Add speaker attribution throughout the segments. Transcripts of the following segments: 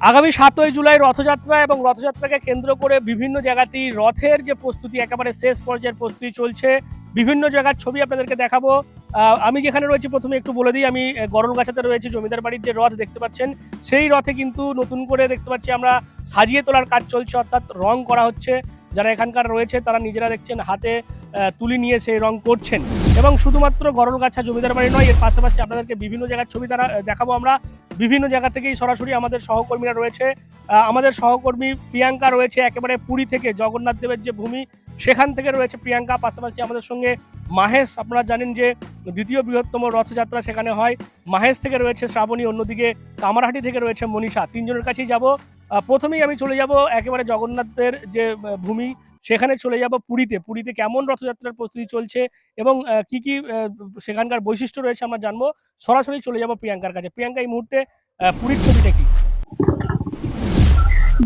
Speaker 1: আগামী সাতই জুলাই রথযাত্রা এবং রথযাত্রাকে কেন্দ্র করে বিভিন্ন জায়গাতেই রথের যে প্রস্তুতি, একেবারে শেষ পর্যায়ের প্রস্তুতি চলছে। বিভিন্ন জায়গার ছবি আপনাদেরকে দেখাবো। আমি যেখানে রয়েছি, প্রথমে একটু বলে দিই, আমি গরমগাছাতে রয়েছি, জমিদার বাড়ির যে রথ দেখতে পাচ্ছেন, সেই রথে কিন্তু নতুন করে দেখতে পাচ্ছি আমরা, সাজিয়ে তোলার কাজ চলছে, অর্থাৎ রং করা হচ্ছে। যারা এখানকার রয়েছে, তারা নিজেরা দেখছেন হাতে তুলি নিয়ে সেই রং করছেন। এবং শুধুমাত্র গরল গরলগাছা জমিদার বাড়ি নয়, এর পাশাপাশি আপনাদেরকে বিভিন্ন জায়গার ছবি তারা দেখাবো আমরা। বিভিন্ন জায়গা থেকেই সরাসরি আমাদের সহকর্মীরা রয়েছে। আমাদের সহকর্মী প্রিয়াঙ্কা রয়েছে একেবারে পুরী থেকে, জগন্নাথ দেবের যে ভূমি, সেখান থেকে রয়েছে প্রিয়াঙ্কা। পাশাপাশি আমাদের সঙ্গে মাহেশ, আপনারা জানেন যে দ্বিতীয় বৃহত্তম রথযাত্রা সেখানে হয়। মাহেশ থেকে রয়েছে শ্রাবণী, অন্যদিকে কামারহাটি থেকে রয়েছে মনীষা। তিনজনের কাছেই যাব। প্রথমেই আমি চলে যাব একেবারে জগন্নাথের যে ভূমি, সেখানে চলে যাব পুরীতে। পুরীতে কেমন রথযাত্রার প্রস্তুতি চলছে এবং কি কি সেখানকার বৈশিষ্ট্য রয়েছে আমরা জানব। সরাসরি চলে যাব প্রিয়াঙ্কার কাছে। প্রিয়াঙ্কা, এই মুহূর্তে পুরীর ছবিটা কি?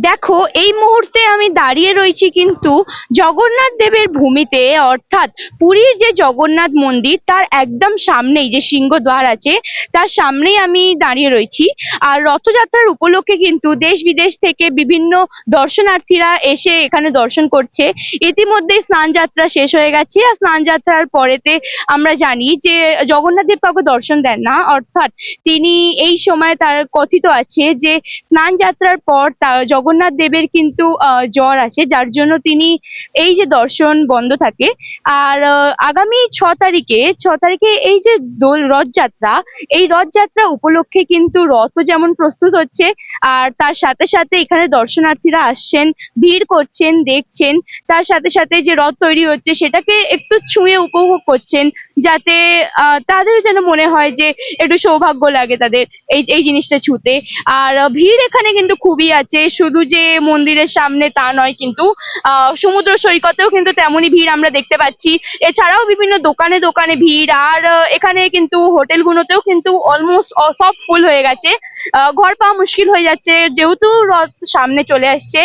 Speaker 2: দেখো, এই মুহূর্তে আমি দাঁড়িয়ে রয়েছি কিন্তু জগন্নাথ দেবের ভূমিতে, অর্থাৎ পুরীর যে জগন্নাথ মন্দির, তার একদম সামনেই যে সিংহদ্বার আছে, তার সামনেই আমি দাঁড়িয়ে রয়েছি। আর রথযাত্রার উপলক্ষে কিন্তু দেশ বিদেশ থেকে বিভিন্ন দর্শনার্থীরা এসে এখানে দর্শন করছে। ইতিমধ্যে স্নান যাত্রা শেষ হয়ে গেছে। আর স্নান যাত্রার পরেতে আমরা জানি যে জগন্নাথ দেব কাউকে দর্শন দেন না। অর্থাৎ তিনি এই সময় তার কথিত আছে যে স্নান যাত্রার পর তা জগন্নাথ দেবের কিন্তু জ্বর আসে, যার জন্য তিনি এই যে দর্শন বন্ধ থাকে। আর আগামী ছ তারিখে ছ তারিখে এই যে দোল রথযাত্রা, এই রথযাত্রা উপলক্ষে কিন্তু রথও যেমন প্রস্তুত হচ্ছে, আর তার সাথে সাথে এখানে দর্শনার্থীরা আসছেন, ভিড় করছেন, দেখছেন। তার সাথে সাথে যে রথ তৈরি হচ্ছে, সেটাকে একটু ছুঁয়ে উপভোগ করছেন, যাতে তাদের যেন মনে হয় যে একটু সৌভাগ্য লাগে তাদের এই এই জিনিসটা ছুঁতে। আর, ভিড় এখানে কিন্তু খুবই আছে, শুধু যে মন্দিরের সামনে তা নয় কিন্তু সমুদ্র সৈকতেও কিন্তু তেমনই ভিড় আমরা দেখতে পাচ্ছি। এছাড়াও বিভিন্ন দোকানে দোকানে ভিড়, আর এখানে কিন্তু হোটেলগুলোতেও কিন্তু অলমোস্ট সব ফুল হয়ে গেছে। ঘর পাওয়া মুশকিল হয়ে যাচ্ছে, যেহেতু রথ সামনে চলে আসছে।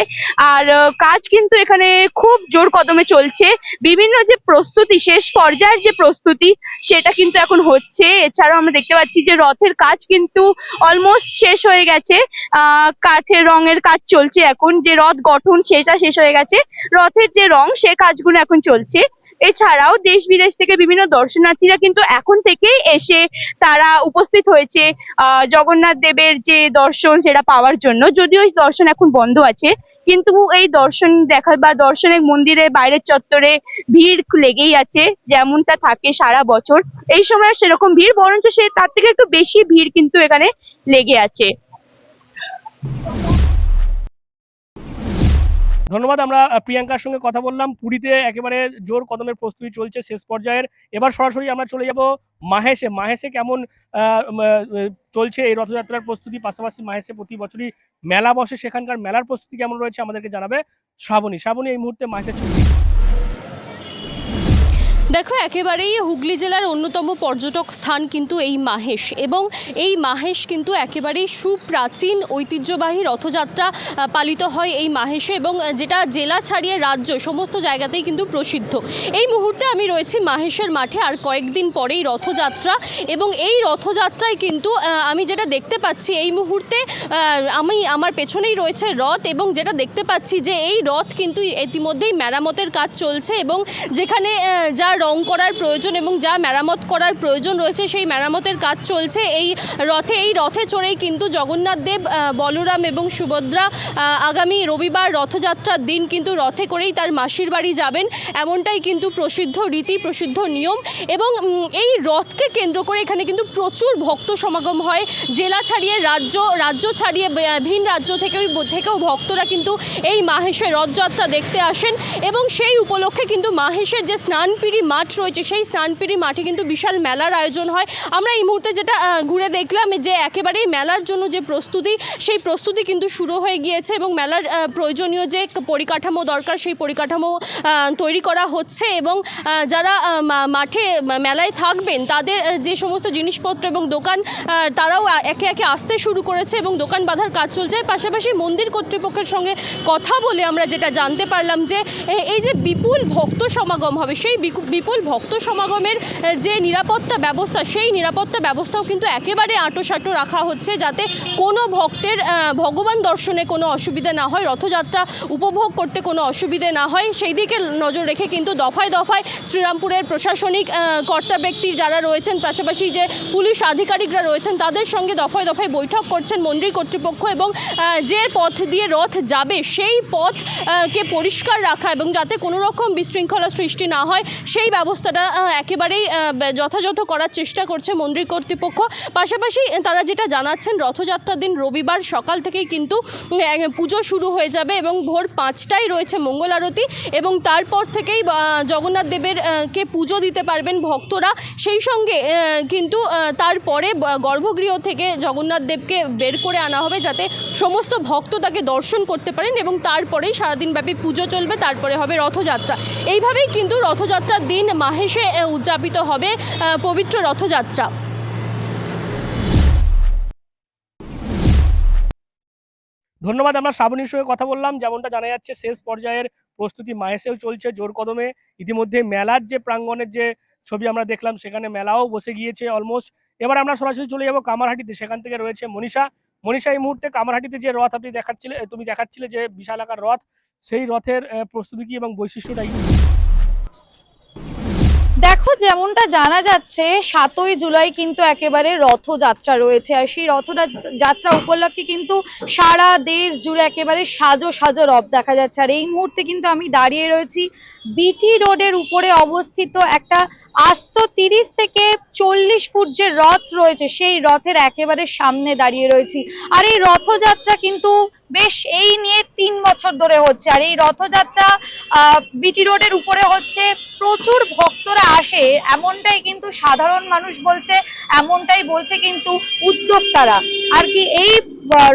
Speaker 2: আর কাজ কিন্তু এখানে খুব জোর কদমে চলছে। বিভিন্ন যে প্রস্তুতি, শেষ পর্যায়ের যে প্রস্তুতি, সেটা কিন্তু এখন হচ্ছে। এছাড়াও আমরা দেখতে পাচ্ছি যে রথের কাজ কিন্তু অলমোস্ট শেষ হয়ে গেছে। কাঠের রঙের কাজ চলছে। এখন, যে রথ গঠন সেটা শেষ হয়ে গেছে, রথের যে রং সে কাজগুলো এখন চলছে। এছাড়াও দেশ বিদেশ থেকে বিভিন্ন দর্শনার্থীরা কিন্তু এখন থেকেই এসে তারা উপস্থিত হয়েছে জগন্নাথ দেবের যে দর্শন সেটা পাওয়ার জন্য। যদিও এই দর্শন এখন বন্ধ আছে, কিন্তু এই দর্শন দেখার বা দর্শনের মন্দিরের বাইরের চত্বরে ভিড় লেগেই আছে, যেমনটা থাকে সারা বছর। এই সময় সেরকম ভিড়, বরঞ্চ সে তার থেকে একটু বেশি ভিড় কিন্তু এখানে লেগে আছে।
Speaker 1: ধন্যবাদ, আমরা প্রিয়াঙ্কার সঙ্গে কথা বললাম। পুরীতে একেবারে জোর কদমের প্রস্তুতি চলছে শেষ পর্যায়ের। এবার সরাসরি আমরা চলে যাব মাহেশে। মাহেশে কেমন চলছে এই রথযাত্রার প্রস্তুতি? পাশাপাশি মাহেশে প্রতি বছরই মেলা বসে। সেখানকার মেলার প্রস্তুতি কেমন রয়েছে আমাদেরকে জানাবে শ্রাবণী। শ্রাবণী এই মুহূর্তে মাহেশের ছবি
Speaker 3: দেখো একেবারেই হুগলি জেলার অন্যতম পর্যটক স্থান কিন্তু এই মাহেশ এবং এই মাহেশ কিন্তু একেবারেই সুপ্রাচীন ঐতিহ্যবাহী রথযাত্রা পালিত হয় এই মাহেশে এবং যেটা জেলা ছাড়িয়ে রাজ্য সমস্ত জায়গাতেই কিন্তু প্রসিদ্ধ। এই মুহূর্তে আমি রয়েছি মাহেশের মাঠে আর কয়েকদিন পরেই রথযাত্রা এবং এই রথযাত্রায় কিন্তু আমি যেটা দেখতে পাচ্ছি এই মুহূর্তে আমি আমার পেছনেই রয়েছে রথ এবং যেটা দেখতে পাচ্ছি যে এই রথ কিন্তু ইতিমধ্যেই মেরামতের কাজ চলছে এবং যেখানে আহ, যা রং করার প্রয়োজন এবং যা মেরামত করার প্রয়োজন রয়েছে, সেই মেরামতের কাজ চলছে। এই রথে এই রথে চড়েই কিন্তু জগন্নাথ দেব বলরাম এবং সুভদ্রা আগামী রবিবার রথযাত্রার দিন কিন্তু রথে করেই তার মাসির বাড়ি যাবেন। এমনটাই কিন্তু প্রসিদ্ধ রীতি, প্রসিদ্ধ নিয়ম এবং এই রথকে কেন্দ্র করে এখানে কিন্তু প্রচুর ভক্ত সমাগম হয়। জেলা ছাড়িয়ে রাজ্য রাজ্য ছাড়িয়ে ভিন রাজ্য থেকেও থেকেও ভক্তরা কিন্তু এই মাহেশের রথযাত্রা দেখতে আসেন এবং সেই উপলক্ষে কিন্তু মাহেশের যে স্নানপিড়ি মাঠ রয়েছে, সেই স্নানপিড়ি মাঠে কিন্তু বিশাল মেলার আয়োজন হয়। আমরা এই মুহূর্তে যেটা ঘুরে দেখলাম যে একেবারেই মেলার জন্য যে প্রস্তুতি, সেই প্রস্তুতি কিন্তু শুরু হয়ে গিয়েছে এবং মেলার প্রয়োজনীয় যে পরিকাঠামো দরকার, সেই পরিকাঠামো তৈরি করা হচ্ছে এবং যারা মাঠে মেলায় থাকবেন, তাদের যে সমস্ত জিনিসপত্র এবং দোকান তারাও একে একে আসতে শুরু করেছে এবং দোকান বাঁধার কাজ চলছে। পাশাপাশি মন্দির কর্তৃপক্ষের সঙ্গে কথা বলে আমরা যেটা জানতে পারলাম যে এই যে বিপুল ভক্ত সমাগম হবে, সেই বিপুল ভক্ত সমাগমের যে নিরাপত্তা ব্যবস্থা, সেই নিরাপত্তা ব্যবস্থাও কিন্তু একেবারে আঁটোসাঁটো রাখা হচ্ছে যাতে কোনো ভক্তের ভগবান দর্শনে কোনো অসুবিধা না হয়, রথযাত্রা উপভোগ করতে কোনো অসুবিধে না হয়। সেই দিকে নজর রেখে কিন্তু দফায় দফায় শ্রীরামপুরের প্রশাসনিক কর্তা ব্যক্তি যারা রয়েছেন, পাশাপাশি যে পুলিশ আধিকারিকরা রয়েছেন, তাদের সঙ্গে দফায় দফায় বৈঠক করছেন মন্দির কর্তৃপক্ষ এবং যে পথ দিয়ে রথ যাবে, সেই পথ কে পরিষ্কার রাখা এবং যাতে কোনো রকম বিশৃঙ্খলা সৃষ্টি না হয়, সেই ব্যবস্থাটা একেবারেই যথাযথ করার চেষ্টা করছে মন্দির কর্তৃপক্ষ। পাশাপাশি তারা যেটা জানাচ্ছেন, রথযাত্রার দিন রবিবার সকাল থেকেই কিন্তু পুজো শুরু হয়ে যাবে এবং ভোর পাঁচটায় রয়েছে মঙ্গল আরতি এবং তারপর থেকেই জগন্নাথ দেবের কে পুজো দিতে পারবেন ভক্তরা। সেই সঙ্গে কিন্তু তারপরে গর্ভগৃহ থেকে জগন্নাথ দেবকে বের করে আনা হবে যাতে সমস্ত ভক্ত তাকে দর্শন করতে পারেন এবং তারপরেই সারাদিনব্যাপী পুজো চলবে, তারপরে হবে রথযাত্রা। এইভাবেই কিন্তু রথযাত্রার দিন মাহেশে উদযাপিত হবে পবিত্র রথযাত্রা।
Speaker 1: ধন্যবাদ, আমরা শ্রাবণীর সঙ্গে কথা বললাম। যেমনটা জানা যাচ্ছে, শেষ পর্যায়ের প্রস্তুতি মাহেশেও চলছে জোর কদমে। ইতিমধ্যে মেলার যে প্রাঙ্গণের যে ছবি আমরা দেখলাম, সেখানে মেলাও বসে গিয়েছে অলমোস্ট। এবার আমরা সরাসরি চলে যাব কামারহাটিতে। সেখান থেকে রয়েছে মনীষা। মনীষা, এই মুহূর্তে কামারহাটিতে যে রথ আপনি দেখাচ্ছিলে, তুমি দেখাচ্ছিলে যে বিশাল আকার রথ, সেই রথের প্রস্তুতি কি এবং বৈশিষ্ট্যটা কি?
Speaker 4: দেখো, যেমনটা জানা যাচ্ছে, সাতই জুলাই কিন্তু একেবারে রথযাত্রা রয়েছে। আর সেই রথযাত্রা উপলক্ষে কিন্তু সারা দেশ জুড়ে একেবারে সাজো সাজো রথ দেখা যাচ্ছে। আর এই মুহূর্তে কিন্তু আমি দাঁড়িয়ে রয়েছি বিটি রোডের উপরে অবস্থিত একটা আস্ত তিরিশ থেকে চল্লিশ ফুট যে রথ রয়েছে, সেই রথের একেবারে সামনে দাঁড়িয়ে রয়েছি। আর এই রথযাত্রা কিন্তু বেশ এই নিয়ে তিন বছর ধরে হচ্ছে। আর এই রথযাত্রা, আহ, বিটি রোডের উপরে হচ্ছে প্রচুর ভক্তরা আসে, এমনটাই কিন্তু সাধারণ মানুষ বলছে, এমনটাই বলছে কিন্তু উদ্যোক্তারা। আর কি এই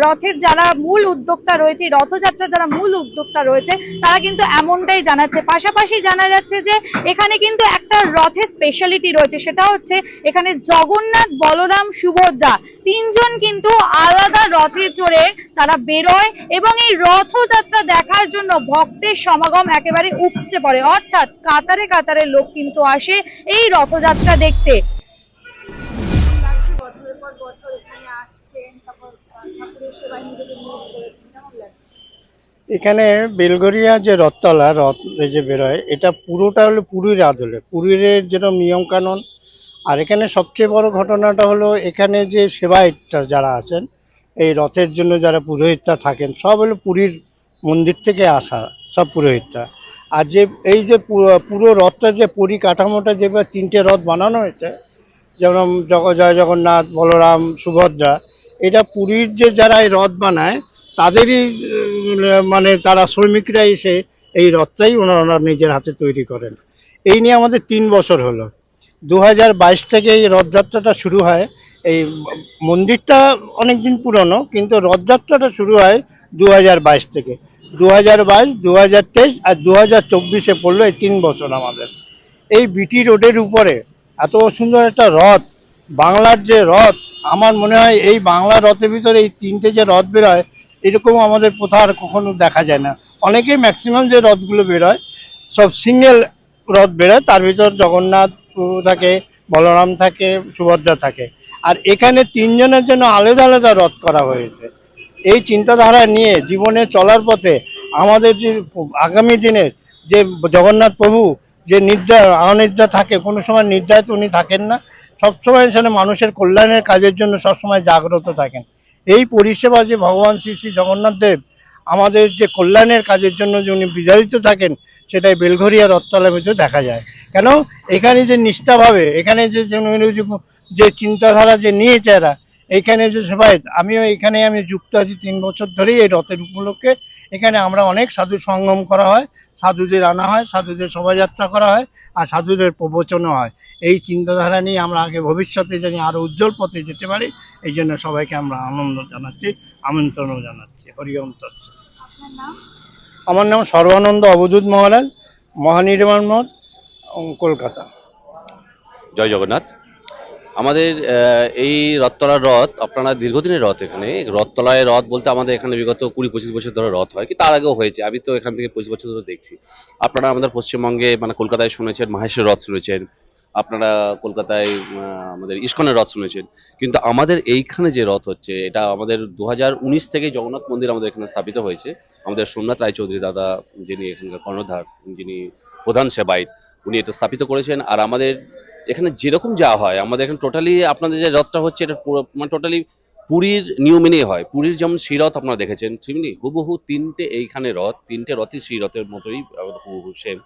Speaker 4: রথের যারা মূল উদ্যোক্তা রয়েছে রথযাত্রা যারা মূল উদ্যোক্তা রয়েছে, তারা কিন্তু এমনটাই জানাচ্ছে। পাশাপাশি জানা যাচ্ছে যে, এখানে কিন্তু একটা রথের স্পেশালিটি রয়েছে, সেটা হচ্ছে এখানে জগন্নাথ, বলরাম, সুভদ্রা। তিনজন কিন্তু আলাদা রথে চড়ে তারা বেরোয় এবং এই রথযাত্রা দেখার জন্য ভক্তের সমাগম একেবারে উপচে পড়ে। অর্থাৎ কাতারে কাতারে লোক কিন্তু আসে এই রথযাত্রা দেখতে।
Speaker 5: এখানে
Speaker 6: বেলগড়িয়া যে রথতলা, রথ যে বেরোয়, এটা পুরোটা হলো পুরীর আদলে। পুরীর নিয়ম কানুন আর এখানে সবচেয়ে বড় ঘটনাটা হলো এখানে যে সেবায়িতরা যারা আছেন, এই রথের জন্য যারা পুরোহিতরা থাকেন, সব হলো পুরীর মন্দির থেকে আসা, সব পুরোহিতরা। আর যে এই যে পুরো- রথটা যে পরিকাঠামোটা যেভাবে তিনটে রথ বানানো হয়েছে, যেমন জয় জগন্নাথ, বলরাম, সুভদ্রা এটা পুরীর যে যারা এই রথ বানায়, তাদেরই মানে তারা শ্রমিকরা এসে এই রথটাই ওনারা নিজের হাতে তৈরি করেন। এই নিয়ে আমাদের তিন বছর হলো। দু থেকে এই রথযাত্রাটা শুরু হয়। এই মন্দিরটা অনেক দিন পুরনো, কিন্তু রথযাত্রাটা শুরু হয় দু থেকে। দু হাজার বাইশ দু হাজার তেইশ আর দু হাজার চব্বিশে পড়ল এই তিন বছর আমাদের। এই বিটি রোডের উপরে এত সুন্দর একটা রথ বাংলার যে রথ, আমার মনে হয় এই বাংলা রথের ভিতরে এই তিনটে যে রথ বেরোয়, এরকম আমাদের কোথাও আর কখনো দেখা যায় না। অনেকেই ম্যাক্সিমাম যে রথগুলো বেরোয়, সব সিঙ্গেল রথ বেরোয়, তার ভিতর জগন্নাথ থাকে, বলরাম থাকে, সুভদ্রা থাকে। আর এখানে তিনজনের জন্য আলাদা আলাদা রথ করা হয়েছে। এই চিন্তাধারা নিয়ে জীবনে চলার পথে আমাদের যে আগামী দিনের যে জগন্নাথ প্রভু, যে নিদ্রা, অনিদ্রা থাকে, কোনো সময় নিদ্রায় উনি থাকেন না সবসময় এখানে মানুষের কল্যাণের কাজের জন্য সবসময় জাগ্রত থাকেন। এই পরিষেবা যে ভগবান শ্রী শ্রী জগন্নাথ দেব আমাদের যে কল্যাণের কাজের জন্য যে উনি বিজারিত থাকেন, সেটাই বেলঘরিয়া রথতলার ভিতরে দেখা যায়। কেন? এখানে যে নিষ্ঠাভাবে, এখানে যে যে চিন্তাধারা যে নিয়েছে এরা, এইখানে যে সবাই, আমিও এখানে আমি যুক্ত আছি তিন বছর ধরেই এই রথের উপলক্ষে। এখানে আমরা অনেক সাধু সঙ্গম করা হয়। সাধুদের আনা হয় সাধুদের শোভাযাত্রা করা হয় আর সাধুদের প্রবচনও হয়। এই চিন্তাধারা নিয়ে আমরা আগে ভবিষ্যতে জানি আরও উজ্জ্বল পথে যেতে পারি। এই জন্য সবাইকে আমরা আনন্দ জানাচ্ছি আমন্ত্রণও জানাচ্ছি। হরিওম
Speaker 5: নাম?
Speaker 6: আমার নাম সর্বানন্দ অবধূত মহারাজ মহানির্মাণ মঠ কলকাতা।
Speaker 7: জয় জগন্নাথ। আমাদের এই রথতলার রথ, আপনারা দীর্ঘদিনের রথ এখানে। রথতলায় রথ বলতে আমাদের এখানে বিগত কুড়ি পঁচিশ বছর ধরে রথ হয় কি তার আগেও হয়েছে। আমি তো এখান থেকে পঁচিশ বছর ধরে দেখছি। আপনারা আমাদের পশ্চিমবঙ্গে মানে কলকাতায় শুনেছেন, মাহেশের রথ শুনেছেন। আপনারা কলকাতায় আমাদের ইস্কনের রথ শুনেছেন। কিন্তু আমাদের এইখানে যে রথ হচ্ছে, এটা আমাদের দু হাজার উনিশ থেকে জগন্নাথ মন্দির আমাদের এখানে স্থাপিত হয়েছে। আমাদের সোমনাথ রায়চৌধুরী দাদা, যিনি এখানকার কর্ণধার, যিনি প্রধান সেবায়িত, উনি এটা স্থাপিত করেছেন। আর আমাদের এখানে যেরকম যা হয়, আমাদের এখানে টোটালি আপনাদের যে রথটা হচ্ছে, এটা পুরো মানে টোটালি পুরীর নিয়ম মেনেই হয়। পুরীর যেমন শ্রীরথ আপনারা দেখেছেন ঠিক হুবহু তিনটে এইখানে রথ, তিনটে রথই শ্রীরথের মতোই হুবহু সেম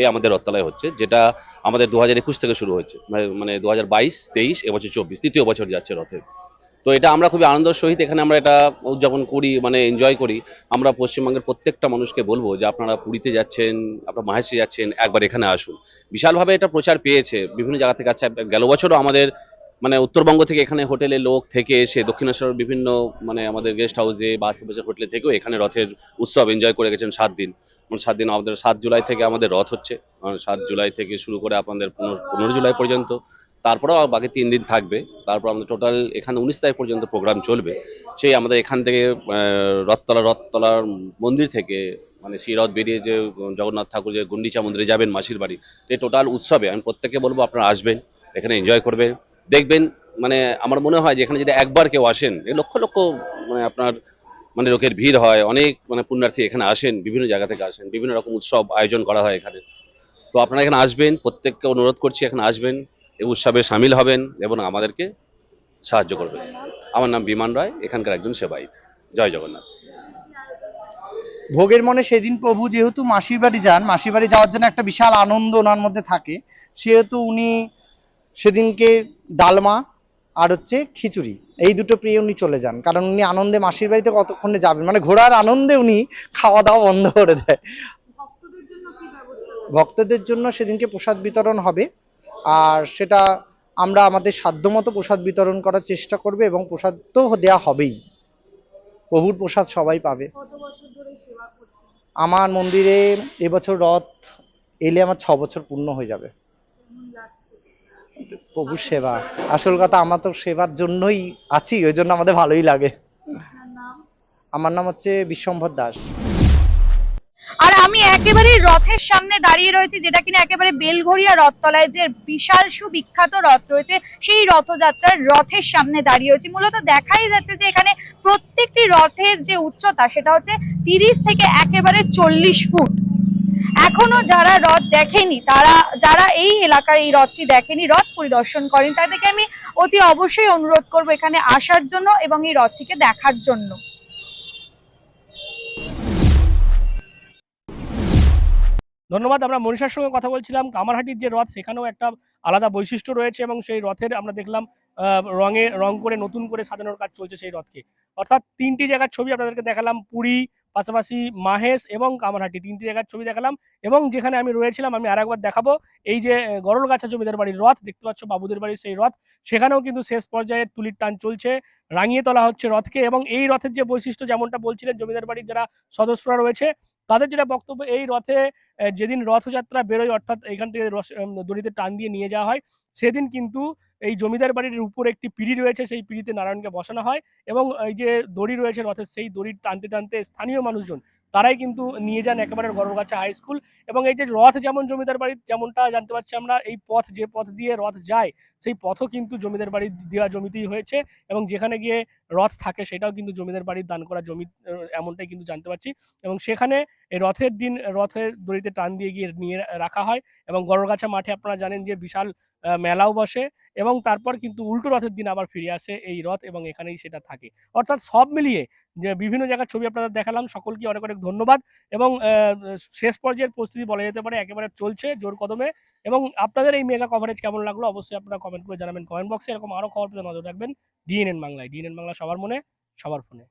Speaker 7: এই আমাদের রথতলায় হচ্ছে, যেটা আমাদের দু একুশ থেকে শুরু হয়েছে মানে দু হাজার বাইশ, তেইশ এবছর চব্বিশ, তৃতীয় বছর যাচ্ছে রথের। তো এটা আমরা খুবই আনন্দের সহিত এখানে আমরা এটা উদযাপন করি মানে এনজয় করি। আমরা পশ্চিমবঙ্গের প্রত্যেকটা মানুষকে বলব যে আপনারা পুরীতে যাচ্ছেন, আপনারা মাহেশে যাচ্ছেন, একবার এখানে আসুন। বিশালভাবে এটা প্রচার পেয়েছে, বিভিন্ন জায়গা থেকে আসছে গেল বছরও আমাদের মানে উত্তরবঙ্গ থেকে এখানে হোটেলে লোক থেকে এসে দক্ষিণেশ্বর বিভিন্ন মানে আমাদের গেস্ট হাউসে বা আশেপাশের হোটেলে থেকেও এখানে রথের উৎসব এনজয় করে গেছেন সাত দিন। মানে সাত দিন আমাদের, সাত জুলাই থেকে আমাদের রথ হচ্ছে। সাত জুলাই থেকে শুরু করে আপনাদের পনেরো জুলাই পর্যন্ত তারপরেও বাকি তিন দিন থাকবে। তারপর আমাদের টোটাল এখানে উনিশ তারিখ পর্যন্ত প্রোগ্রাম চলবে। সেই আমাদের এখান থেকে রথতলা, রথতলার মন্দির থেকে মানে সেই রথ বেরিয়ে যে জগন্নাথ ঠাকুর যে গুন্ডিচা মন্দিরে যাবেন মাসির বাড়ি এই টোটাল উৎসবে, আমি প্রত্যেককে বলব আপনারা আসবেন, এখানে এনজয় করবেন। দেখবেন মানে আমার মনে হয় যে এখানে যদি একবার কেউ আসেন এই লক্ষ লক্ষ মানে আপনার মানে লোকের ভিড় হয়, অনেক মানে পুণ্যার্থী এখানে আসেন, বিভিন্ন জায়গা থেকে আসেন, বিভিন্ন রকম উৎসব আয়োজন করা হয় এখানে। তো আপনারা এখানে আসবেন, প্রত্যেককে অনুরোধ করছি এখানে আসবেন। এই উৎসবে সামিল হবেন এবং আমাদেরকে সাহায্য করবেন। আমার নাম বিমান রায় এখানকার একজন সেবায়িত। জয় জগন্নাথ।
Speaker 8: ভোগের মনে সেদিন প্রভু যেহেতু মাসির বাড়ি যান মাসির বাড়ি যাওয়ার জন্য একটা বিশাল আনন্দ ওনার মধ্যে থাকে। সেহেতু উনি সেদিনকে ডালমা আর হচ্ছে খিচুড়ি এই দুটো পেয়ে উনি চলে যান। কারণ উনি আনন্দে মাসির বাড়িতে কতক্ষণে যাবেন? মানে ঘোরার আনন্দে উনি খাওয়া দাওয়া বন্ধ করে দেয়।
Speaker 5: ভক্তদের জন্য কি ব্যবস্থা থাকবে?
Speaker 8: ভক্তদের জন্য সেদিনকে প্রসাদ বিতরণ হবে। আর সেটা আমরা আমাদের সাধ্যমতো প্রসাদ বিতরণ করার চেষ্টা করবে এবং প্রসাদ তো দেওয়া হবেই। প্রভুর প্রসাদ সবাই পাবে। আমার মন্দিরে এবছর রথ এলে আমার ছ বছর পূর্ণ হয়ে যাবে। প্রভুর সেবা। আসল কথা আমার তো সেবার জন্যই আছি ওই জন্য আমাদের ভালোই লাগে। আমার নাম হচ্ছে বিশ্বম্ভর দাস।
Speaker 4: আমি একেবারে রথের সামনে দাঁড়িয়ে রয়েছি, যেটা কিনা একেবারে বেলঘড়িয়া রথতলায় যে বিশাল সুবিখ্যাত রথ রয়েছে, সেই রথযাত্রার রথের সামনে দাঁড়িয়ে রয়েছি। মূলত দেখাই যাচ্ছে যে এখানে প্রত্যেকটি রথের যে উচ্চতা, সেটা হচ্ছে তিরিশ থেকে একেবারে চল্লিশ ফুট। এখনও যারা রথ দেখেনি, তারা, যারা এই এলাকার এই রথটি দেখেনি, রথ পরিদর্শন করেন, তাদেরকে আমি অতি অবশ্যই অনুরোধ করব এখানে আসার জন্য এবং এই রথটিকে দেখার জন্য।
Speaker 1: ধন্যবাদ আমরা মনীষার সঙ্গে কথা বলছিলাম। কামারহাটির যে রথ সেখানেও একটা আলাদা বৈশিষ্ট্য রয়েছে এবং সেই রথের আমরা দেখলাম রঙে রং করে নতুন করে সাজানোর কাজ চলছে সেই রথকে। অর্থাৎ তিনটি জায়গার ছবি আপনাদেরকে দেখালাম পুরী পাশাপাশি মাহেশ এবং কামারহাটি। তিনটি জায়গার ছবি দেখালাম এবং যেখানে আমি রয়েছিলাম আমি আর একবার দেখাবো এই যে আহ, গরলগাছা জমিদার বাড়ির রথ দেখতে পাচ্ছ বাবুদের বাড়ির সেই রথ সেখানেও কিন্তু শেষ পর্যায়ে তুলির টান চলছে রাঙিয়ে তোলা হচ্ছে রথকে এবং এই রথের যে বৈশিষ্ট্য যেমনটা বলছিলেন জমিদার বাড়ির যারা সদস্যরা রয়েছে তাদের যেটা বক্তব্য, এই রথে যেদিন রথযাত্রা বেরোয়, অর্থাৎ এখান থেকে রস- দড়িতে টান দিয়ে নিয়ে যাওয়া হয়, সেদিন কিন্তু এই জমিদার বাড়ির উপরে একটি পিড়ি রয়েছে, সেই পিড়িতে নারায়ণকে বসানো হয় এবং এই যে দড়ি রয়েছে রথের, সেই দড়ি টানতে টানতে স্থানীয় মানুষজন তারাই কিন্তু নিয়ে যান একেবারে গরগাছা হাই স্কুল এবং এই যে রথ যেমন জমিদার বাড়ির যেমনটা জানতে পারছি আমরা, এই পথ যে পথ দিয়ে রথ যায়, সেই পথও কিন্তু জমিদার বাড়ির দেওয়া জমিতেই হয়েছে। এবং যেখানে গিয়ে রথ থাকে, সেটাও কিন্তু জমিদার বাড়ির দান করা জমি এমনটাই কিন্তু জানতে পারছি। এবং সেখানে এই রথের দিন, রথের দড়িতে টান দিয়ে গিয়ে নিয়ে রাখা হয়। এবং গরগাছা মাঠে আপনারা জানেন যে বিশাল মেলাও বসে। এবং তারপর কিন্তু উল্টো রথের দিন আবার ফিরে আসে এই রথ এবং এখানেই সেটা থাকে। অর্থাৎ সব মিলিয়ে যে বিভিন্ন জায়গার ছবি আপনাদের দেখালাম, সকলকে অনেক অনেক ধন্যবাদ এবং শেষ পর্যায়ের প্রস্তুতি বলা যেতে পারে, একেবারে চলছে জোর কদমে এবং আপনাদের এই মেগা কভারেজ কেমন লাগল অবশ্যই আপনারা কমেন্ট করে জানাবেন কমেন্ট বক্সে এরকম আরও খবর পেতে নজর রাখবেন। ডিএনএন বাংলায় ডিএনএন বাংলা সবার মনে, সবার ফোনে।